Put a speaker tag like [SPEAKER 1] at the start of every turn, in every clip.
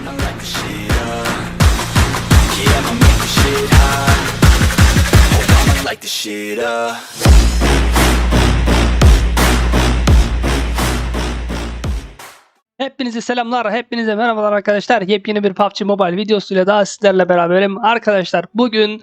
[SPEAKER 1] I'ma.
[SPEAKER 2] Hepinize selamlar, hepinize merhabalar arkadaşlar. Yepyeni bir PUBG Mobile videosuyla daha sizlerle beraberim. Arkadaşlar bugün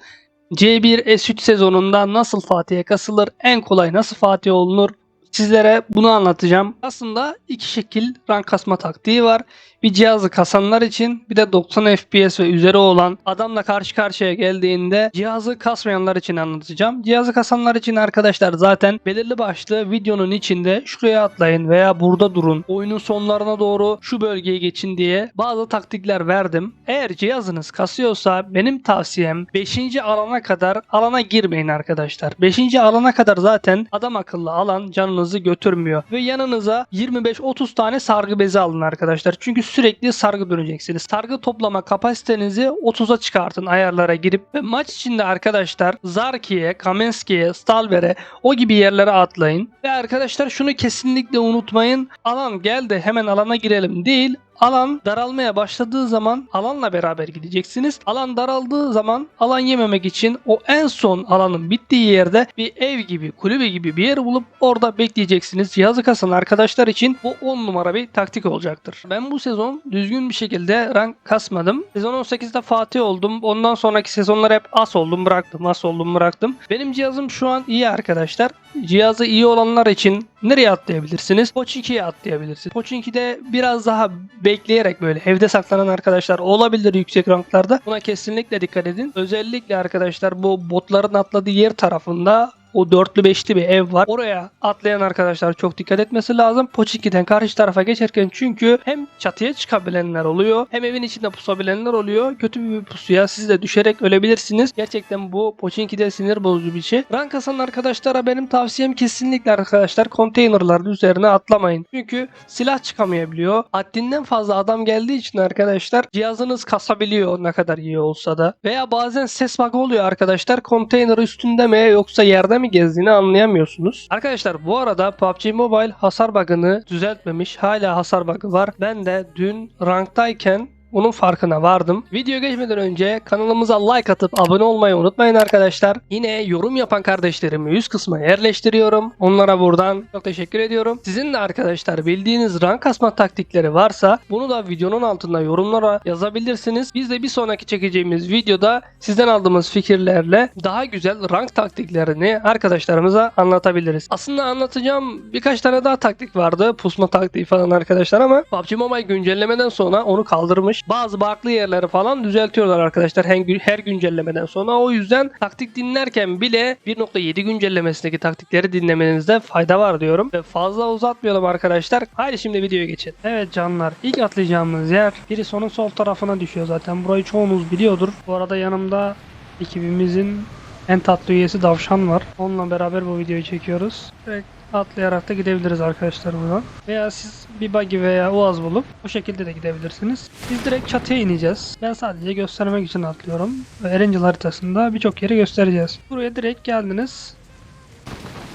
[SPEAKER 2] C1 S3 sezonunda nasıl Fatih'e kasılır, en kolay nasıl Fatih olunur sizlere bunu anlatacağım. Aslında iki şekil rank kasma taktiği var. Bir cihazı kasanlar için bir de 90 FPS ve üzeri olan adamla karşı karşıya geldiğinde cihazı kasmayanlar için anlatacağım. Cihazı kasanlar için arkadaşlar zaten belirli başlı videonun içinde şuraya atlayın veya burada durun. Oyunun sonlarına doğru şu bölgeye geçin diye bazı taktikler verdim. Eğer cihazınız kasıyorsa benim tavsiyem 5. alana kadar alana girmeyin arkadaşlar. 5. alana kadar zaten adam akıllı alan canınızı götürmüyor. Ve yanınıza 25-30 tane sargı bezi alın arkadaşlar. Çünkü sürekli sargı döneceksiniz. Sargı toplama kapasitenizi 30'a çıkartın ayarlara girip ve maç içinde arkadaşlar Zarki'ye, Kamenski'ye, Stalver'e o gibi yerlere atlayın. Ve arkadaşlar şunu kesinlikle unutmayın. Alan geldi hemen alana girelim değil. Alan daralmaya başladığı zaman alanla beraber gideceksiniz. Alan daraldığı zaman alan yememek için o en son alanın bittiği yerde bir ev gibi, kulübe gibi bir yer bulup orada bekleyeceksiniz. Cihazı kasan arkadaşlar için bu 10 numara bir taktik olacaktır. Ben bu sezon düzgün bir şekilde rank kasmadım. Sezon 18'de Fatih oldum. Ondan sonraki sezonlar hep as oldum bıraktım, as oldum bıraktım. Benim cihazım şu an iyi arkadaşlar. Cihazı iyi olanlar için nereye atlayabilirsiniz? Pochinki'ye atlayabilirsiniz. Pochinki'de biraz daha bekleyerek böyle evde saklanan arkadaşlar olabilir yüksek ranklarda. Buna kesinlikle dikkat edin. Özellikle arkadaşlar bu botların atladığı yer tarafında o dörtlü beşli bir ev var. Oraya atlayan arkadaşlar çok dikkat etmesi lazım. Pochinki'den karşı tarafa geçerken çünkü hem çatıya çıkabilenler oluyor hem evin içinde pusabilenler oluyor. Kötü bir pusuya siz de düşerek ölebilirsiniz. Gerçekten bu Pochinki'de sinir bozucu bir şey. Rank kasan arkadaşlara benim tavsiyem kesinlikle arkadaşlar konteynerların üzerine atlamayın. Çünkü silah çıkamayabiliyor. Haddinden fazla adam geldiği için arkadaşlar cihazınız kasabiliyor ne kadar iyi olsa da. Veya bazen ses bug'ı oluyor arkadaşlar. Konteyner üstünde mi yoksa yerde mi gezdiğini anlayamıyorsunuz. Arkadaşlar bu arada PUBG Mobile hasar bug'ını düzeltmemiş. Hala hasar bug'ı var. Ben de dün ranktayken bunun farkına vardım. Video geçmeden önce kanalımıza like atıp abone olmayı unutmayın arkadaşlar. Yine yorum yapan kardeşlerimi üst kısma yerleştiriyorum. Onlara buradan çok teşekkür ediyorum. Sizin de arkadaşlar bildiğiniz rank kasma taktikleri varsa bunu da videonun altında yorumlara yazabilirsiniz. Biz de bir sonraki çekeceğimiz videoda sizden aldığımız fikirlerle daha güzel rank taktiklerini arkadaşlarımıza anlatabiliriz. Aslında anlatacağım birkaç tane daha taktik vardı. Pusma taktiği falan arkadaşlar ama PUBG Mobile güncellemeden sonra onu kaldırmış. Bazı farklı yerleri falan düzeltiyorlar arkadaşlar her, gün- her güncellemeden sonra. O yüzden taktik dinlerken bile 1.7 güncellemesindeki taktikleri dinlemenizde fayda var diyorum. Ve fazla uzatmayalım arkadaşlar. Haydi şimdi videoya geçelim. Evet canlar ilk atlayacağımız yer biri sonun sol tarafına düşüyor zaten. Burayı çoğunuz biliyordur. Bu arada yanımda ekibimizin en tatlı üyesi Davşan var. Onunla beraber bu videoyu çekiyoruz. Direkt atlayarak da gidebiliriz arkadaşlar buradan. Veya siz bir buggy veya uaz bulup bu şekilde de gidebilirsiniz. Biz direkt çatıya ineceğiz. Ben sadece göstermek için atlıyorum. Ve Erencil haritasında birçok yeri göstereceğiz. Buraya direkt geldiniz.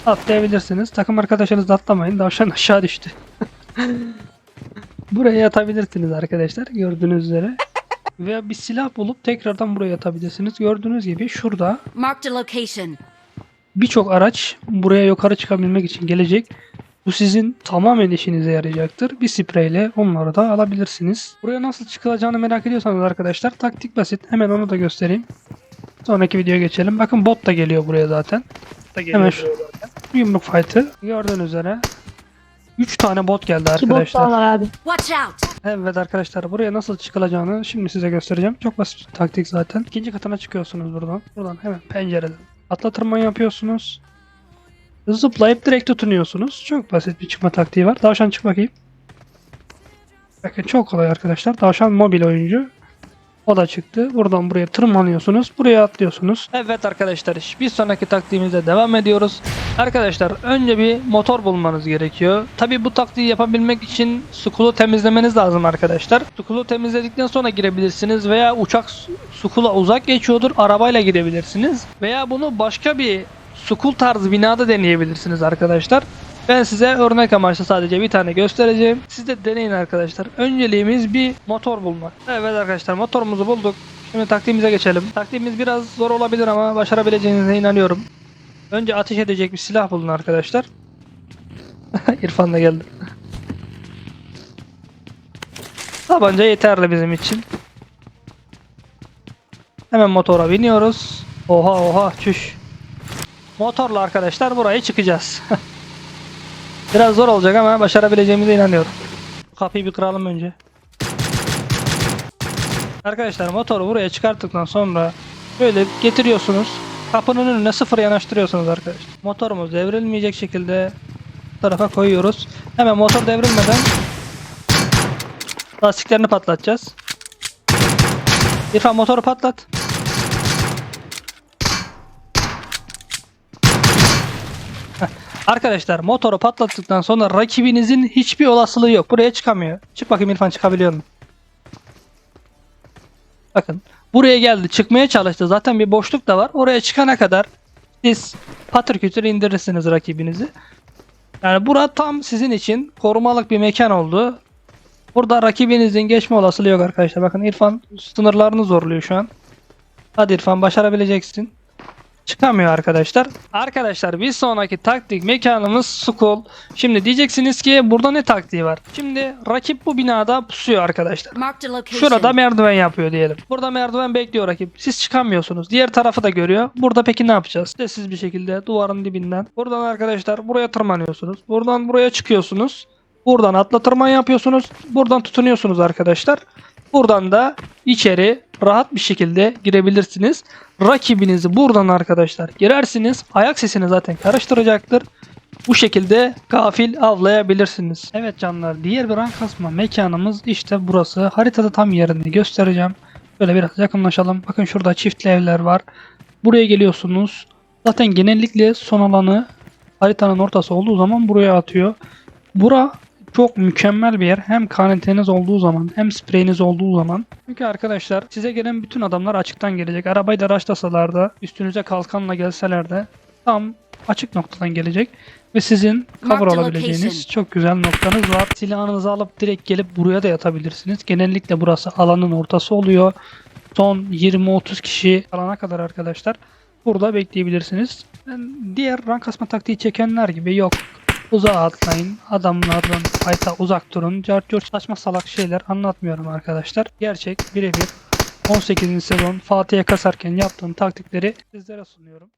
[SPEAKER 2] Atlayabilirsiniz. Takım arkadaşınızla atlamayın. Davşan aşağı düştü. Buraya yatabilirsiniz arkadaşlar gördüğünüz üzere. Veya bir silah bulup tekrardan buraya yatabilirsiniz. Gördüğünüz gibi şurada
[SPEAKER 3] Marked a location.
[SPEAKER 2] Birçok araç buraya yukarı çıkabilmek için gelecek. Bu sizin tamamen işinize yarayacaktır. Bir spreyle onları da alabilirsiniz. Buraya nasıl çıkılacağını merak ediyorsanız arkadaşlar taktik basit. Hemen onu da göstereyim. Sonraki videoya geçelim. Bakın bot da geliyor buraya zaten. Hemen şu yumruk fight'ı gördüğünüz üzere 3 tane bot geldi
[SPEAKER 4] bot
[SPEAKER 2] arkadaşlar.
[SPEAKER 4] var abi.
[SPEAKER 3] Watch out!
[SPEAKER 2] Evet arkadaşlar buraya nasıl çıkılacağını şimdi size göstereceğim. Çok basit bir taktik zaten. İkinci katına çıkıyorsunuz buradan. Buradan hemen pencereden. Atla tırman yapıyorsunuz. Zıplayıp direkt tutunuyorsunuz. Çok basit bir çıkma taktiği var. Tavşan çık bakayım. Bakın çok kolay arkadaşlar. Tavşan mobil oyuncu. O da çıktı. Buradan buraya tırmanıyorsunuz. Buraya atlıyorsunuz. Evet arkadaşlar bir sonraki taktiğimize devam ediyoruz. Arkadaşlar önce bir motor bulmanız gerekiyor. Tabi bu taktiği yapabilmek için sukulu temizlemeniz lazım arkadaşlar. Sukulu temizledikten sonra girebilirsiniz veya uçak su- sukula uzak geçiyordur arabayla gidebilirsiniz. Veya bunu başka bir sukul tarzı binada deneyebilirsiniz arkadaşlar. Ben size örnek amaçlı sadece bir tane göstereceğim. Siz de deneyin arkadaşlar. Önceliğimiz bir motor bulmak. Evet arkadaşlar motorumuzu bulduk. Şimdi taktiğimize geçelim. Taktiğimiz biraz zor olabilir ama başarabileceğinize inanıyorum. Önce ateş edecek bir silah bulun arkadaşlar. İrfan da geldi. Tabanca yeterli bizim için. Hemen motora biniyoruz. Oha oha çüş. Motorla arkadaşlar buraya çıkacağız. Biraz zor olacak ama başarabileceğimize inanıyorum. Kapıyı bir kıralım önce. Arkadaşlar motoru buraya çıkarttıktan sonra böyle getiriyorsunuz. Kapının önüne sıfır yanaştırıyorsunuz arkadaşlar. Motorumuz devrilmeyecek şekilde tarafa koyuyoruz. Hemen motor devrilmeden lastiklerini patlatacağız. İrfan motoru patlat. Arkadaşlar motoru patlattıktan sonra rakibinizin hiçbir olasılığı yok. Buraya çıkamıyor. Çık bakayım İrfan çıkabiliyor mu? Bakın buraya geldi çıkmaya çalıştı. Zaten bir boşluk da var. Oraya çıkana kadar siz patır kütür indirirsiniz rakibinizi. Yani bura tam sizin için korumalık bir mekan oldu. Burada rakibinizin geçme olasılığı yok arkadaşlar. Bakın İrfan sınırlarını zorluyor şu an. Hadi İrfan başarabileceksin. Çıkamıyor arkadaşlar. Arkadaşlar bir sonraki taktik mekanımız Skull. Şimdi diyeceksiniz ki burada ne taktiği var? Şimdi rakip bu binada pusuyor arkadaşlar. Şurada merdiven yapıyor diyelim. Burada merdiven bekliyor rakip. Siz çıkamıyorsunuz. Diğer tarafı da görüyor. Burada peki ne yapacağız? Sessiz bir şekilde duvarın dibinden. Buradan arkadaşlar buraya tırmanıyorsunuz. Buradan buraya çıkıyorsunuz. Buradan atla tırman yapıyorsunuz. Buradan tutunuyorsunuz arkadaşlar. Buradan da içeri rahat bir şekilde girebilirsiniz. Rakibinizi buradan arkadaşlar girersiniz. Ayak sesini zaten karıştıracaktır. Bu şekilde gafil avlayabilirsiniz. Evet canlar diğer bir rank kasma mekanımız işte burası. Haritada tam yerini göstereceğim. Böyle biraz yakınlaşalım. Bakın şurada çiftli evler var. Buraya geliyorsunuz. Zaten genellikle son alanı haritanın ortası olduğu zaman buraya atıyor. Bura çok mükemmel bir yer. Hem kaneteniz olduğu zaman hem spreyiniz olduğu zaman. Çünkü arkadaşlar size gelen bütün adamlar açıktan gelecek. Arabayı da araçlasalar da üstünüze kalkanla gelseler de tam açık noktadan gelecek. Ve sizin cover alabileceğiniz çok güzel noktanız var. Silahınızı alıp direkt gelip buraya da yatabilirsiniz. Genellikle burası alanın ortası oluyor. Son 20-30 kişi alana kadar arkadaşlar burada bekleyebilirsiniz. Diğer rank kasma taktiği çekenler gibi yok. Uzağa atlayın. Adamlardan hayta uzak durun. Cart curt saçma salak şeyler anlatmıyorum arkadaşlar. Gerçek birebir 18. sezon Fatih'e kasarken yaptığım taktikleri sizlere sunuyorum.